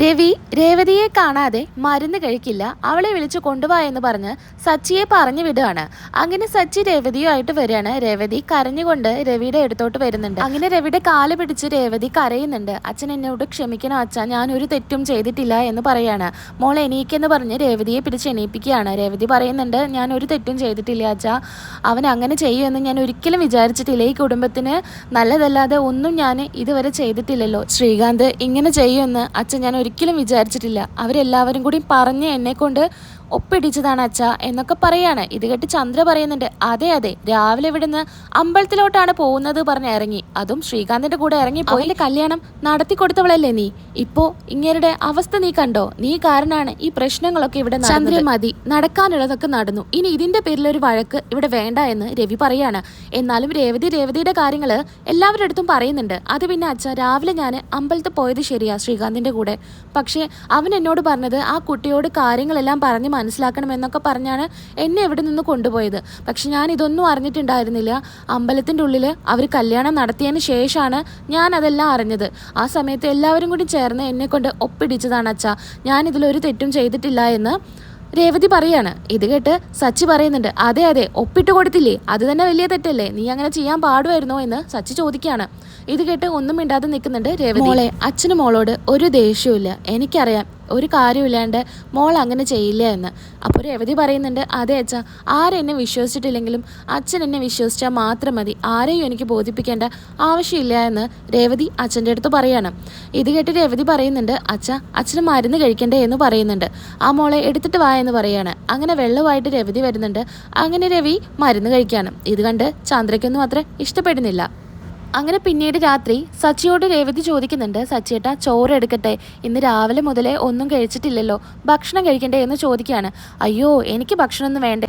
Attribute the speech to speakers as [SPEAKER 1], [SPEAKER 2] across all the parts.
[SPEAKER 1] രവി രേവതിയെ കാണാതെ മരുന്ന് കഴിക്കില്ല. അവളെ വിളിച്ചു കൊണ്ടുപോയ എന്ന് പറഞ്ഞ് സച്ചിയെ പറഞ്ഞു വിടുകയാണ്. അങ്ങനെ സച്ചി രേവതിയുമായിട്ട് വരികയാണ്. രേവതി കരഞ്ഞുകൊണ്ട് രവിയുടെ അടുത്തോട്ട് വരുന്നുണ്ട്. അങ്ങനെ രവിയുടെ കാൽ പിടിച്ച് രേവതി കരയുന്നുണ്ട്. അച്ഛൻ എന്നോട് ക്ഷമിക്കണം അച്ഛ ഞാൻ ഒരു തെറ്റും ചെയ്തിട്ടില്ല എന്ന് പറയാണ്. മോൾ എണീക്കെന്ന് പറഞ്ഞ് രേവതിയെ പിടിച്ച് എണീപ്പിക്കുകയാണ്. രേവതി പറയുന്നുണ്ട് ഞാൻ ഒരു തെറ്റും ചെയ്തിട്ടില്ല അച്ഛ. അവൻ അങ്ങനെ ചെയ്യുമെന്ന് ഞാൻ ഒരിക്കലും വിചാരിച്ചിട്ടില്ല. ഈ കുടുംബത്തിന് നല്ലതല്ലാതെ ഒന്നും ഞാൻ ഇതുവരെ ചെയ്തിട്ടില്ലല്ലോ. ശ്രീകാന്ത് ഇങ്ങനെ ചെയ്യുമെന്ന് അച്ഛൻ ഞാൻ ഒരിക്കലും വിചാരിച്ചിട്ടില്ല. അവരെല്ലാവരും കൂടി പറഞ്ഞ് എന്നെ കൊണ്ട് ഒപ്പിടിച്ചതാണ് അച്ഛ എന്നൊക്കെ പറയാണ്. ഇത് കേട്ട് ചന്ദ്ര പറയുന്നുണ്ട് അതെ അതെ രാവിലെ ഇവിടുന്ന് അമ്പലത്തിലോട്ടാണ് പോകുന്നത് പറഞ്ഞ് ഇറങ്ങി. അതും ശ്രീകാന്തിന്റെ കൂടെ ഇറങ്ങി പോയി. കല്യാണം നടത്തി കൊടുത്തവളല്ലേ നീ? ഇപ്പോ ഇങ്ങേരുടെ അവസ്ഥ നീ കണ്ടോ? നീ കാരണമാണ് ഈ പ്രശ്നങ്ങളൊക്കെ ഇവിടെ ചന്ദ്ര മതി. നടക്കാനുള്ളതൊക്കെ നടന്നു. ഇനി ഇതിന്റെ പേരിൽ ഒരു വഴക്ക് ഇവിടെ വേണ്ട എന്ന് രവി പറയാണ്. എന്നാലും രേവതി രേവതിയുടെ കാര്യങ്ങൾ എല്ലാവരുടെ അടുത്തും പറയുന്നുണ്ട്. അത് പിന്നെ അച്ഛ രാവിലെ ഞാൻ അമ്പലത്തിൽ പോയത് ശരിയാ ശ്രീകാന്തിന്റെ കൂടെ. പക്ഷേ അവൻ എന്നോട് പറഞ്ഞത് ആ കുട്ടിയോട് കാര്യങ്ങളെല്ലാം പറഞ്ഞ് മനസ്സിലാക്കണമെന്നൊക്കെ പറഞ്ഞാണ് എന്നെ എവിടെ നിന്ന് കൊണ്ടുപോയത്. പക്ഷെ ഞാൻ ഇതൊന്നും അറിഞ്ഞിട്ടുണ്ടായിരുന്നില്ല. അമ്പലത്തിന്റെ ഉള്ളിൽ അവർ കല്യാണം നടത്തിയതിന് ശേഷമാണ് ഞാൻ അതെല്ലാം അറിഞ്ഞത്. ആ സമയത്ത് എല്ലാവരും കൂടി ചേർന്ന് എന്നെ കൊണ്ട് ഒപ്പിടിച്ചതാണ് അച്ഛ. ഞാൻ ഇതിലൊരു തെറ്റും ചെയ്തിട്ടില്ല എന്ന് രേവതി പറയാണ്. ഇത് കേട്ട് സച്ചി പറയുന്നുണ്ട് അതെ അതെ ഒപ്പിട്ട് കൊടുത്തില്ലേ? അത് തന്നെ വലിയ തെറ്റല്ലേ? നീ അങ്ങനെ ചെയ്യാൻ പാടുമായിരുന്നോ? എന്ന് സച്ചി ചോദിക്കുകയാണ്. ഇത് കേട്ട് ഒന്നും മിണ്ടാതെ നിൽക്കുന്നുണ്ട് രേവതി. മോളെ അച്ഛനും മോളോട് ഒരു ദേഷ്യവും എനിക്കറിയാം ഒരു കാര്യമില്ലാണ്ട് മോൾ അങ്ങനെ ചെയ്യില്ല എന്ന്. അപ്പോൾ രവതി പറയുന്നുണ്ട് അതെ അച്ഛ ആരെന്നെ വിശ്വസിച്ചിട്ടില്ലെങ്കിലും അച്ഛൻ എന്നെ വിശ്വസിച്ചാൽ മാത്രം മതി. ആരെയും എനിക്ക് ബോധിപ്പിക്കേണ്ട ആവശ്യമില്ല എന്ന് രേവതി അച്ഛന്റെ അടുത്ത് പറയാണ്. ഇത് കേട്ട് രേവതി പറയുന്നുണ്ട് അച്ഛ അച്ഛന് മരുന്ന് കഴിക്കണ്ടേ എന്ന് പറയുന്നുണ്ട്. ആ മോളെ എടുത്തിട്ട് വാ എന്ന് പറയാണ്. അങ്ങനെ വെള്ളമായിട്ട് രവതി വരുന്നുണ്ട്. അങ്ങനെ രവി മരുന്ന് കഴിക്കാണ്. ഇത് കണ്ട് ചന്ദ്രയ്ക്കൊന്നും അത്ര ഇഷ്ടപ്പെടുന്നില്ല. അങ്ങനെ പിന്നീട് രാത്രി സച്ചിയോട് രേവതി ചോദിക്കുന്നുണ്ട് സച്ചിയേട്ട ചോറ് എടുക്കട്ടെ. ഇന്ന് രാവിലെ മുതലേ ഒന്നും കഴിച്ചിട്ടില്ലല്ലോ. ഭക്ഷണം കഴിക്കണ്ടേ? എന്ന് ചോദിക്കുകയാണ്. അയ്യോ എനിക്ക് ഭക്ഷണമൊന്നും വേണ്ടേ.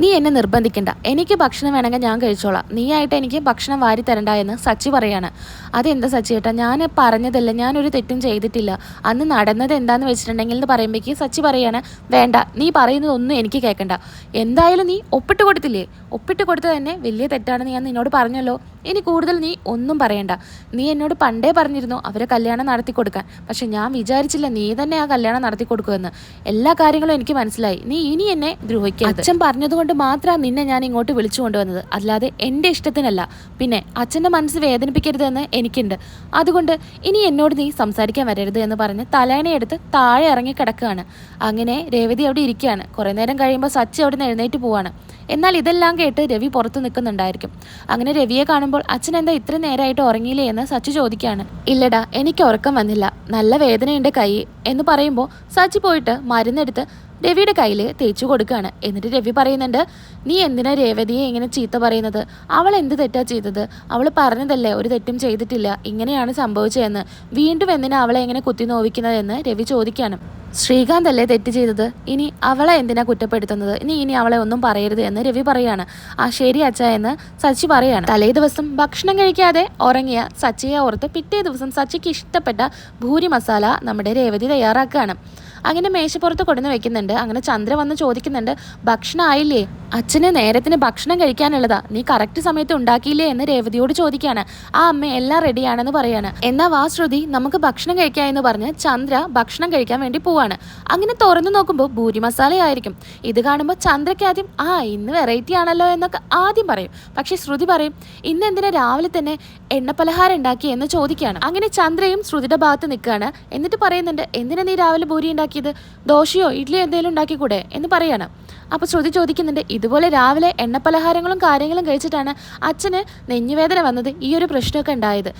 [SPEAKER 1] നീ എന്നെ നിർബന്ധിക്കണ്ട. എനിക്ക് ഭക്ഷണം വേണമെങ്കിൽ ഞാൻ കഴിച്ചോളാം. നീ ആയിട്ട് എനിക്ക് ഭക്ഷണം വാരി തരണ്ട എന്ന് സച്ചി പറയാണ്. അതെന്താ സച്ചി ഏട്ടാ ഞാൻ പറഞ്ഞതല്ല. ഞാനൊരു തെറ്റും ചെയ്തിട്ടില്ല. അന്ന് നടന്നത് എന്താന്ന് വെച്ചിട്ടുണ്ടെങ്കിൽ എന്ന് പറയുമ്പോഴേക്ക് സച്ചി പറയാണ് വേണ്ട. നീ പറയുന്നതൊന്നും എനിക്ക് കേൾക്കണ്ട. എന്തായാലും നീ ഒപ്പിട്ട് കൊടുത്തില്ലേ? ഒപ്പിട്ട് കൊടുത്തത് തന്നെ വലിയ തെറ്റാണെന്ന് ഞാൻ നിന്നോട് പറഞ്ഞല്ലോ. ഇനി കൂടുതൽ നീ ഒന്നും പറയണ്ട. നീ എന്നോട് പണ്ടേ പറഞ്ഞിരുന്നു അവരെ കല്യാണം നടത്തി കൊടുക്കാൻ. പക്ഷെ ഞാൻ വിചാരിച്ചില്ല നീ തന്നെ ആ കല്യാണം നടത്തി കൊടുക്കുമെന്ന്. എല്ലാ കാര്യങ്ങളും എനിക്ക് മനസ്സിലായി. നീ ഇനി എന്നെ ദ്രോഹിക്കുക അച്ഛൻ പറഞ്ഞതുകൊണ്ട് മാത്രമാണ് നിന്നെ ഞാൻ ഇങ്ങോട്ട് വിളിച്ചു കൊണ്ടുവന്നത്. അല്ലാതെ എന്റെ ഇഷ്ടത്തിനല്ല. പിന്നെ അച്ഛന്റെ മനസ്സ് വേദനിപ്പിക്കരുതെന്ന് എനിക്കുണ്ട്. അതുകൊണ്ട് ഇനി എന്നോട് നീ സംസാരിക്കാൻ വരരുത് എന്ന് പറഞ്ഞ് തലേണയെടുത്ത് താഴെ ഇറങ്ങി കിടക്കുകയാണ്. അങ്ങനെ രേവതി അവിടെ ഇരിക്കുകയാണ്. കുറേ നേരം കഴിയുമ്പോൾ സച്ചി അവിടെ നിന്ന് എഴുന്നേറ്റ് പോവാണ്. എന്നാൽ ഇതെല്ലാം കേട്ട് രവി പുറത്ത് നിൽക്കുന്നുണ്ടായിരിക്കും. അങ്ങനെ രവിയെ കാണുമ്പോൾ അച്ഛൻ എന്താ ഇത്ര നേരമായിട്ട് ഉറങ്ങിയില്ലേ എന്ന് സച്ചി ചോദിക്കുകയാണ്. ഇല്ലടാ എനിക്ക് ഉറക്കം വന്നില്ല. നല്ല വേദനയുണ്ട് കൈ എന്ന് പറയുമ്പോൾ സച്ചി പോയിട്ട് മരുന്നെടുത്ത് രവിയുടെ കയ്യിൽ തേച്ചു കൊടുക്കുകയാണ് എന്നിട്ട് രവി പറയുന്നുണ്ട് നീ എന്തിനാ രേവതിയെ ഇങ്ങനെ ചീത്ത പറയുന്നത്? അവൾ എന്ത് തെറ്റാ ചെയ്തത്? അവൾ പറഞ്ഞതല്ലേ ഒരു തെറ്റും ചെയ്തിട്ടില്ല. ഇങ്ങനെയാണ് സംഭവിച്ചതെന്ന്. വീണ്ടും എന്തിനാ അവളെ എങ്ങനെ കുത്തി നോവിക്കുന്നതെന്ന് രവി ചോദിക്കുകയാണ് ശ്രീകാന്ത് അല്ലേ തെറ്റ് ചെയ്തത്? ഇനി അവളെ എന്തിനാ കുറ്റപ്പെടുത്തുന്നത്? ഇനി ഇനി അവളെ ഒന്നും പറയരുത് എന്ന് രവി പറയാണ്. ആ ശരി അച്ഛ എന്ന് സച്ചി പറയാണ്. തലേ ദിവസം ഭക്ഷണം കഴിക്കാതെ ഉറങ്ങിയ സച്ചിയെ ഓർത്ത് പിറ്റേ ദിവസം സച്ചിക്ക് ഇഷ്ടപ്പെട്ട ഭൂരി മസാല നമ്മുടെ രേവതി തയ്യാറാക്കുകയാണ് അങ്ങനെ മേശപ്പുറത്ത് കൊടുന്ന് വെക്കുന്നുണ്ട്. അങ്ങനെ ചന്ദ്ര വന്ന് ചോദിക്കുന്നുണ്ട് ഭക്ഷണം ആയില്ലേ അച്ഛന് നേരത്തിന് ഭക്ഷണം കഴിക്കാനുള്ളതാ. നീ കറക്റ്റ് സമയത്ത് ഉണ്ടാക്കിയില്ലേ എന്ന് രേവതിയോട് ചോദിക്കാണ്. ആ അമ്മ എല്ലാം റെഡിയാണെന്ന് പറയാണ്. എന്നാ വാ ശ്രുതി നമുക്ക് ഭക്ഷണം കഴിക്കാം എന്ന് പറഞ്ഞ് ചന്ദ്ര ഭക്ഷണം കഴിക്കാൻ വേണ്ടി പോവാണ്. അങ്ങനെ തുറന്നു നോക്കുമ്പോൾ ഭൂരി മസാലയായിരിക്കും ഇത് കാണുമ്പോൾ ചന്ദ്രയ്ക്ക് ആദ്യം ആ ഇന്ന് വെറൈറ്റി ആണല്ലോ എന്നൊക്കെ ആദ്യം പറയും. പക്ഷെ ശ്രുതി പറയും ഇന്ന് എന്തിനാ രാവിലെ തന്നെ എണ്ണപ്പലഹാരം ഉണ്ടാക്കി? എന്ന് ചോദിക്കുകയാണ് അങ്ങനെ ചന്ദ്രയും ശ്രുതിയുടെ ഭാഗത്ത് നിൽക്കുകയാണ്. എന്നിട്ട് പറയുന്നുണ്ട് എന്തിനാ നീ രാവിലെ ഭൂരി ഉണ്ടാക്കിയത്? ദോശയോ ഇഡ്ഡലിയോ എന്തെങ്കിലും ഉണ്ടാക്കിക്കൂടെ? എന്ന് പറയാണ്. അപ്പോൾ ശ്രുതി ചോദിക്കുന്നുണ്ട് ഇതുപോലെ രാവിലെ എണ്ണപ്പലഹാരങ്ങളും കാര്യങ്ങളും കഴിച്ചിട്ടാണ് അച്ഛന് നെഞ്ഞുവേദന വന്നത്? ഈ ഒരു പ്രശ്നമൊക്കെ ഉണ്ടായത്.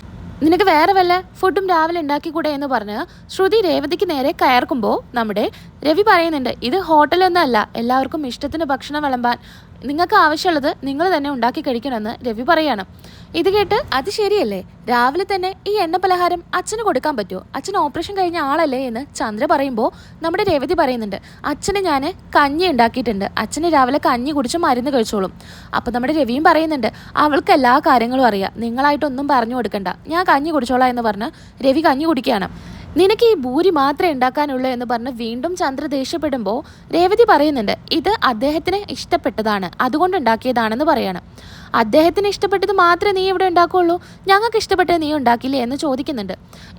[SPEAKER 1] നിനക്ക് വേറെ വല്ല ഫുഡും രാവിലെ ഉണ്ടാക്കിക്കൂടെ? എന്ന് പറഞ്ഞ് ശ്രുതി രേവതിക്ക് നേരെ കയർക്കുമ്പോൾ നമ്മുടെ രവി പറയുന്നുണ്ട് ഇത് ഹോട്ടലൊന്നും അല്ല എല്ലാവർക്കും ഇഷ്ടത്തിന് ഭക്ഷണം വിളമ്പാൻ. നിങ്ങൾക്ക് ആവശ്യമുള്ളത് നിങ്ങൾ തന്നെ ഉണ്ടാക്കി കഴിക്കണമെന്ന് രവി പറയാണ്. ഇത് കേട്ട് അത് ശരിയല്ലേ? രാവിലെ തന്നെ ഈ എണ്ണ പലഹാരം അച്ഛന് കൊടുക്കാൻ പറ്റുമോ? അച്ഛൻ ഓപ്പറേഷൻ കഴിഞ്ഞ ആളല്ലേ എന്ന് ചന്ദ്ര പറയുമ്പോൾ നമ്മുടെ രേവതി പറയുന്നുണ്ട്. അച്ഛന് ഞാൻ കഞ്ഞി ഉണ്ടാക്കിയിട്ടുണ്ട്. അച്ഛന് രാവിലെ കഞ്ഞി കുടിച്ച് മരുന്ന് കഴിച്ചോളും. അപ്പോൾ നമ്മുടെ രവിയും പറയുന്നുണ്ട് അവൾക്ക് എല്ലാ കാര്യങ്ങളും അറിയാം. നിങ്ങളായിട്ടൊന്നും പറഞ്ഞു കൊടുക്കണ്ട. ഞാൻ കഞ്ഞി കുടിച്ചോളാം എന്ന് പറഞ്ഞ് രവി കഞ്ഞി കുടിക്കുകയാണ്. നിനക്ക് ഈ ഭൂരി മാത്രമേ ഉണ്ടാക്കാനുള്ളൂ എന്ന് പറഞ്ഞ് വീണ്ടും ചന്ദ്ര ദേഷ്യപ്പെടുമ്പോൾ രേവതി പറയുന്നുണ്ട് ഇത് അദ്ദേഹത്തിന് ഇഷ്ടപ്പെട്ടതാണ് അതുകൊണ്ട് ഉണ്ടാക്കിയതാണെന്ന് പറയാണ്. അദ്ദേഹത്തിന് ഇഷ്ടപ്പെട്ടത് മാത്രമേ നീ ഇവിടെ ഉണ്ടാക്കുകയുള്ളൂ. ഞങ്ങൾക്ക് ഇഷ്ടപ്പെട്ടത് നീ ഉണ്ടാക്കില്ലേ എന്ന് ചോദിക്കുന്നുണ്ട്.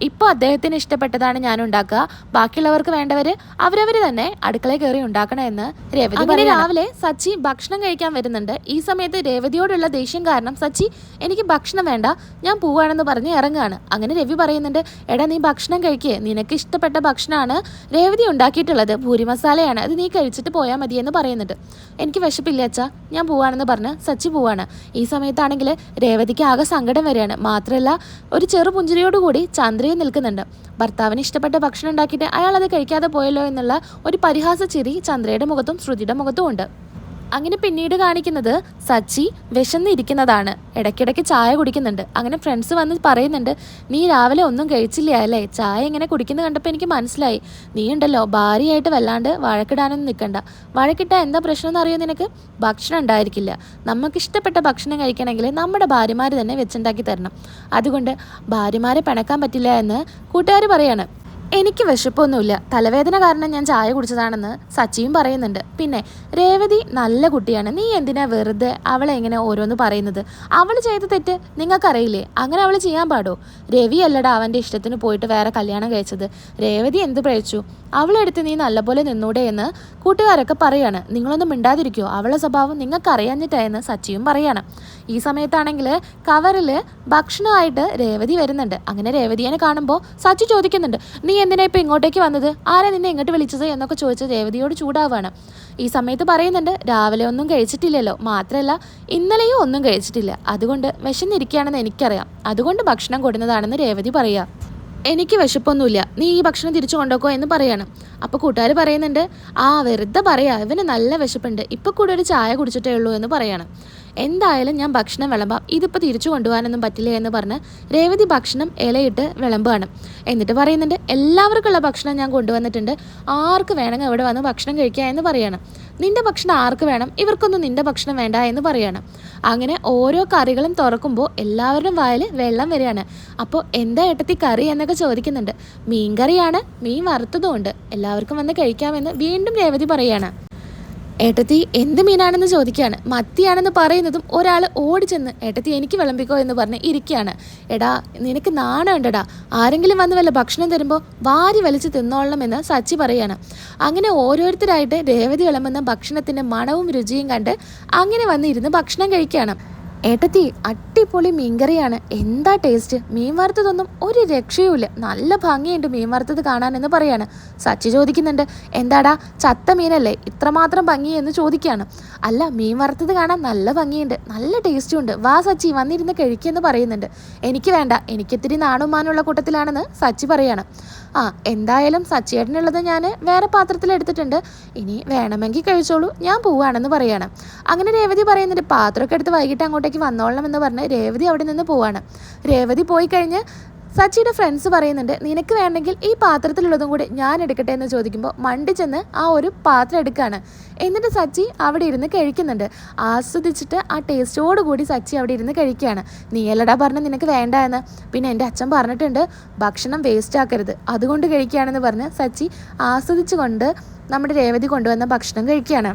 [SPEAKER 1] ഇപ്പോൾ അദ്ദേഹത്തിന് ഇഷ്ടപ്പെട്ടതാണ് ഞാൻ ഉണ്ടാക്കുക. ബാക്കിയുള്ളവർക്ക് വേണ്ടവർ അവരവർ തന്നെ അടുക്കളയിൽ കയറി ഉണ്ടാക്കണമെന്ന് രേവതി അങ്ങനെ രാവിലെ സച്ചി ഭക്ഷണം കഴിക്കാൻ വരുന്നുണ്ട്. ഈ സമയത്ത് രേവതിയോടുള്ള ദേഷ്യം കാരണം സച്ചി എനിക്ക് ഭക്ഷണം വേണ്ട. ഞാൻ പോവാണെന്ന് പറഞ്ഞ് ഇറങ്ങുകയാണ്. അങ്ങനെ രവി പറയുന്നുണ്ട് എടാ നീ ഭക്ഷണം കഴിക്കേ. നിനക്ക് ഇഷ്ടപ്പെട്ട ഭക്ഷണമാണ് രേവതി ഉണ്ടാക്കിയിട്ടുള്ളത്. ഭൂരി മസാലയാണ്. അത് നീ കഴിച്ചിട്ട് പോയാൽ മതി എന്ന് പറയുന്നുണ്ട്. എനിക്ക് വിശപ്പില്ല അച്ഛാ? ഞാൻ പോവാണെന്ന് പറഞ്ഞ് സച്ചി പോവാണ്. ഈ സമയത്താണെങ്കിൽ രേവതിക്ക് ആകെ സങ്കടം വരികയാണ്. മാത്രമല്ല ഒരു ചെറു പുഞ്ചിരിയോടുകൂടി ചന്ദ്രയും നിൽക്കുന്നുണ്ട്. ഭർത്താവിന് ഇഷ്ടപ്പെട്ട ഭക്ഷണം ഉണ്ടാക്കിയിട്ട് അയാൾ അത് കഴിക്കാതെ പോയല്ലോ എന്നുള്ള ഒരു പരിഹാസ ചിരി ചന്ദ്രയുടെ മുഖത്തും ശ്രുതിയുടെ മുഖത്തും ഉണ്ട്. അങ്ങനെ പിന്നീട് കാണിക്കുന്നത് സച്ചി വിശന്നിരിക്കുന്നതാണ്. ഇടയ്ക്കിടയ്ക്ക് ചായ കുടിക്കുന്നുണ്ട്. അങ്ങനെ ഫ്രണ്ട്സ് വന്ന് പറയുന്നുണ്ട് നീ രാവിലെ ഒന്നും കഴിച്ചില്ല അല്ലേ? ചായ ഇങ്ങനെ കുടിക്കുന്നത് കണ്ടപ്പോൾ എനിക്ക് മനസ്സിലായി. നീ ഉണ്ടല്ലോ ഭാര്യയായിട്ട് വല്ലാണ്ട് വഴക്കിടാനൊന്നും നിൽക്കണ്ട വഴക്കിട്ടാൽ എന്താ പ്രശ്നം എന്ന് എന്നറിയോ നിനക്ക്? ഭക്ഷണം ഉണ്ടായിരിക്കില്ല. നമുക്ക് ഇഷ്ടപ്പെട്ട ഭക്ഷണം കഴിക്കണമെങ്കിൽ നമ്മുടെ ഭാര്യമാർ തന്നെ വെച്ചുണ്ടാക്കി തരണം. അതുകൊണ്ട് ഭാര്യമാരെ പിണക്കാൻ പറ്റില്ല എന്ന് കൂട്ടുകാർ പറയാണ്. എനിക്ക് വിശപ്പൊന്നുമില്ല. തലവേദന കാരണം ഞാൻ ചായ കുടിച്ചതാണെന്ന് സച്ചിയും പറയുന്നുണ്ട്. പിന്നെ രേവതി നല്ല കുട്ടിയാണ്. നീ എന്തിനാ വെറുതെ അവളെ എങ്ങനെ ഓരോന്ന് പറയുന്നത്? അവൾ ചെയ്ത തെറ്റ് നിങ്ങൾക്കറിയില്ലേ? അങ്ങനെ അവൾ ചെയ്യാൻ പാടോ? രവി അല്ലടാ അവന്റെ ഇഷ്ടത്തിന് പോയിട്ട് വേറെ കല്യാണം കഴിച്ചത്. രേവതി എന്ത് പ്രയച്ചു അവളെടുത്ത് നീ നല്ലപോലെ നിന്നൂടെ എന്ന് കൂട്ടുകാരൊക്കെ പറയാണ്. നിങ്ങളൊന്നും മിണ്ടാതിരിക്കുമോ അവളെ സ്വഭാവം നിങ്ങൾക്ക് അറിയാഞ്ഞിട്ടായെന്ന് സച്ചിയും പറയാണ്. ഈ സമയത്താണെങ്കിൽ കവറിൽ ഭക്ഷണമായിട്ട് രേവതി വരുന്നുണ്ട്. അങ്ങനെ രേവതിയെ കാണുമ്പോൾ സച്ചി ചോദിക്കുന്നുണ്ട് നീ എന്തിനാ ഇപ്പം ഇങ്ങോട്ടേക്ക് വന്നത്? ആരാ നിന്നെ ഇങ്ങോട്ട് വിളിച്ചത് എന്നൊക്കെ ചോദിച്ച് രേവതിയോട് ചൂടാവാണ്. ഈ സമയത്ത് പറയുന്നുണ്ട് രാവിലെ ഒന്നും കഴിച്ചിട്ടില്ലല്ലോ. മാത്രമല്ല ഇന്നലെയും ഒന്നും കഴിച്ചിട്ടില്ല. അതുകൊണ്ട് വിശന്നിരിക്കുകയാണെന്ന് എനിക്കറിയാം. അതുകൊണ്ട് ഭക്ഷണം കൊടുന്നതാണെന്ന് രേവതി പറയുക. എനിക്ക് വിശപ്പൊന്നുമില്ല. നീ ഈ ഭക്ഷണം തിരിച്ചു കൊണ്ടുപോക്കോ എന്ന് പറയാണ്. അപ്പോൾ കൂട്ടുകാർ പറയുന്നുണ്ട് ആ വെറുതെ പറയാ. ഇവന് നല്ല വിശപ്പുണ്ട്. ഇപ്പോൾ കൂടെ ഒരു ചായ കുടിച്ചിട്ടേ ഉള്ളൂ എന്ന് പറയാണ്. എന്തായാലും ഞാൻ ഭക്ഷണം വിളമ്പാം ഇതിപ്പോൾ തിരിച്ചു കൊണ്ടുപോകാനൊന്നും പറ്റില്ല എന്ന് പറഞ്ഞ് രേവതി ഭക്ഷണം ഇലയിട്ട് വിളമ്പാണ്. എന്നിട്ട് പറയുന്നുണ്ട് എല്ലാവർക്കുള്ള ഭക്ഷണം ഞാൻ കൊണ്ടുവന്നിട്ടുണ്ട്. ആർക്ക് വേണമെങ്കിൽ ഇവിടെ വന്ന് ഭക്ഷണം കഴിക്കുക എന്ന് പറയാണ്. നിന്റെ ഭക്ഷണം ആർക്ക് വേണം? ഇവർക്കൊന്നും നിന്റെ ഭക്ഷണം വേണ്ട എന്ന് പറയാണ്. അങ്ങനെ ഓരോ കറികളും തുറക്കുമ്പോൾ എല്ലാവരുടെയും വായിൽ വെള്ളം വരികയാണ്. അപ്പോൾ എന്താ ഏട്ടത്തി കറി എന്നൊക്കെ ചോദിക്കുന്നുണ്ട്. മീൻ കറിയാണ് മീൻ വറുത്തതും ഉണ്ട്. എല്ലാവർക്കും വന്ന് കഴിക്കാമെന്ന് വീണ്ടും രേവതി പറയാണ്. ഏട്ടത്തി എന്ത് മീനാണെന്ന് ചോദിക്കുകയാണ്. മത്തിയാണെന്ന് പറയുന്നതും ഒരാൾ ഓടിച്ചെന്ന് ഏട്ടത്തി എനിക്ക് വിളമ്പിക്കോ എന്ന് പറഞ്ഞ് ഇരിക്കുകയാണ്. എടാ നിനക്ക് നാണമുണ്ടടാ. ആരെങ്കിലും വന്ന് വല്ല ഭക്ഷണം തരുമ്പോൾ വാരി വലിച്ച് തിന്നോളണമെന്ന് സച്ചി പറയാണ്. അങ്ങനെ ഓരോരുത്തരായിട്ട് രേവതി വിളമ്പുന്ന ഭക്ഷണത്തിന്റെ മണവും രുചിയും കണ്ട് അങ്ങനെ വന്നിരുന്ന് ഭക്ഷണം കഴിക്കുകയാണ്. ഏട്ടത്തി അടിപൊളി മീൻകറിയാണ്. എന്താ ടേസ്റ്റ് മീൻ വറുത്തതൊന്നും ഒരു രക്ഷയുമില്ല. നല്ല ഭംഗിയുണ്ട് മീൻ വറുത്തത് കാണാനെന്ന് പറയാണ്. സച്ചി ചോദിക്കുന്നുണ്ട് എന്താടാ ചത്ത മീനല്ലേ? ഇത്രമാത്രം ഭംഗി എന്ന് ചോദിക്കുകയാണ് അല്ല മീൻ വറുത്തത് കാണാൻ നല്ല ഭംഗിയുണ്ട്. നല്ല ടേസ്റ്റും ഉണ്ട്. വാ സച്ചി വന്നിരുന്ന് കഴിക്കുമെന്ന് പറയുന്നുണ്ട്. എനിക്ക് വേണ്ട. എനിക്കിത്തിരി നാണുമാനുള്ള കൂട്ടത്തിലാണെന്ന് സച്ചി പറയാണ്. ആ എന്തായാലും സച്ചേട്ടനുള്ളത് ഞാൻ വേറെ പാത്രത്തിൽ എടുത്തിട്ടുണ്ട്. ഇനി വേണമെങ്കിൽ കഴിച്ചോളൂ. ഞാൻ പോവാണെന്ന് പറയാണ്. അങ്ങനെ രേവതി പറയുന്നുണ്ട് പാത്രമൊക്കെ എടുത്ത് വൈകിട്ട് അങ്ങോട്ടേക്ക് വന്നോളണം എന്ന് പറഞ്ഞ് രേവതി അവിടെ നിന്ന് പോവാണ്. രേവതി പോയി കഴിഞ്ഞ് സച്ചിയുടെ ഫ്രണ്ട്സ് പറയുന്നുണ്ട് നിനക്ക് വേണമെങ്കിൽ ഈ പാത്രത്തിലുള്ളതും കൂടി ഞാൻ എടുക്കട്ടെ എന്ന് ചോദിക്കുമ്പോൾ മണ്ടി ചെന്ന് ആ ഒരു പാത്രം എടുക്കുകയാണ് എന്നിട്ട് സച്ചി അവിടെ ഇരുന്ന് കഴിക്കുന്നുണ്ട്. ആസ്വദിച്ചിട്ട് ആ ടേസ്റ്റോട് കൂടി സച്ചി അവിടെ ഇരുന്ന് കഴിക്കുകയാണ്. നീ എല്ലടാ പറഞ്ഞ് നിനക്ക് വേണ്ട എന്ന്. പിന്നെ എന്റെ അച്ഛൻ പറഞ്ഞിട്ടുണ്ട് ഭക്ഷണം വേസ്റ്റ് ആക്കരുത്. അതുകൊണ്ട് കഴിക്കുകയാണെന്ന് പറഞ്ഞ് സച്ചി ആസ്വദിച്ചുകൊണ്ട് നമ്മുടെ രേവതി കൊണ്ടുവന്ന ഭക്ഷണം കഴിക്കുകയാണ്.